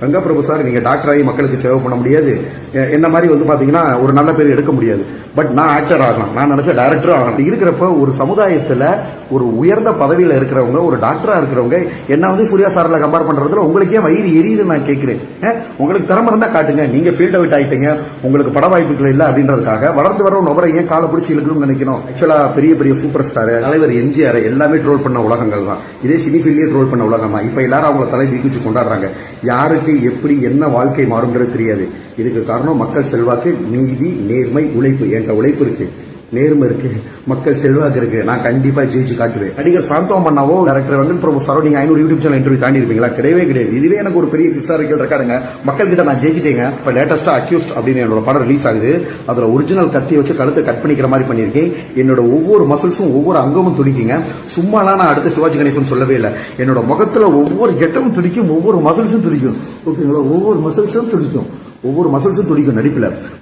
ரங்கா பிரபு sir நீங்க டாக்டராகி மக்களுக்கு சேவை பண்ண முடியாது. என்ன மாதிரி வந்து பாத்தீங்கன்னா ஒரு நல்ல பேர் எடுக்க முடியாது. பட் நான் ஆக்டர் ஆகலாம். நான் நினைச்ச டைரக்டரும் ஆகலாம். இருக்கிறப்ப ஒரு சமுதாயத்துல ஒரு உயர்ந்த பதவியில இருக்கிறவங்க ஒரு டாக்டரா இருக்கிறவங்க என்ன வந்து சூர்யா சாரில் கம்பேர் பண்றதுல உங்களுக்கே வயிறு எரியுது நான் கேட்கிறேன். உங்களுக்கு திறமை இருந்தா காட்டுங்க. நீங்க ஃபீல்ட் அவுட் ஆயிட்டீங்க. உங்களுக்கு பட வாய்ப்புகள் இல்லை அப்படின்றதுக்காக வளர்ந்து வர நபரை ஏன் காலை பிடிச்சி இழுக்கணும்னு நினைக்கணும்? ஆக்சுவலா பெரிய பெரிய சூப்பர் ஸ்டார் தலைவர் எம்ஜிஆர் எல்லாமே ட்ரோல் பண்ண உலகங்கள் தான். இதே சினி ஃபீல்ட்லயே ட்ரோல் பண்ண உலகம் தான். இப்ப எல்லாரும் அவங்கள தலை தீக்குச்சு கொண்டாடுறாங்க. யாருக்கு எப்படி என்ன வாழ்க்கை மாறும்ன்றது தெரியாது. இதுக்கு காரணம் மக்கள் செல்வாக்கு நீதி நேர்மை உழைப்பு. என் உழைப்பு இருக்கு நேர்மை இருக்கு மக்கள் செல்வாக்கு இருக்கு நான் கண்டிப்பா ஜெயிச்சு காட்டுவேன். நடிகர் சாந்தோம் பண்ணாவோ டேரக்டர் வெங்கட் பிரபு சாரோ நீங்க ஐநூறு யூடியூப் சேனல் இன்டர்வியூ தாண்டி இருப்பீங்களா கிடையவே கிடையாது. இதுவே எனக்கு ஒரு பெரிய ஹிஸ்டாரிக்கல் ரெக்கார்டுங்க மக்கள் கிட்ட நான் ஜெயிச்சிட்டேங்க. இப்ப லேட்டஸ்டா அக்யூஸ்ட் அப்படின்னு என்னோட படம் ரிலீஸ் ஆகுது. அதுல ஒரிஜினல் கத்தி வச்சு கழுத்தை கட் பண்ணிக்கிற மாதிரி பண்ணியிருக்கேன். என்னோட ஒவ்வொரு மசில்ஸும் ஒவ்வொரு அங்கமும் துடிக்குங்க. சும்மாலாம் நான் அடுத்த சிவாஜி கணேசன் சொல்லவே இல்லை. என்னோட முகத்துல ஒவ்வொரு கெட்டமும் துடிக்கும் ஒவ்வொரு மசில்ஸும் துடிக்கும். ஓகேங்களா ஒவ்வொரு மசில்ஸும் துடிக்கும். ஒவ்வொரு மசில்ஸும் துடிக்கும் நடிப்புல.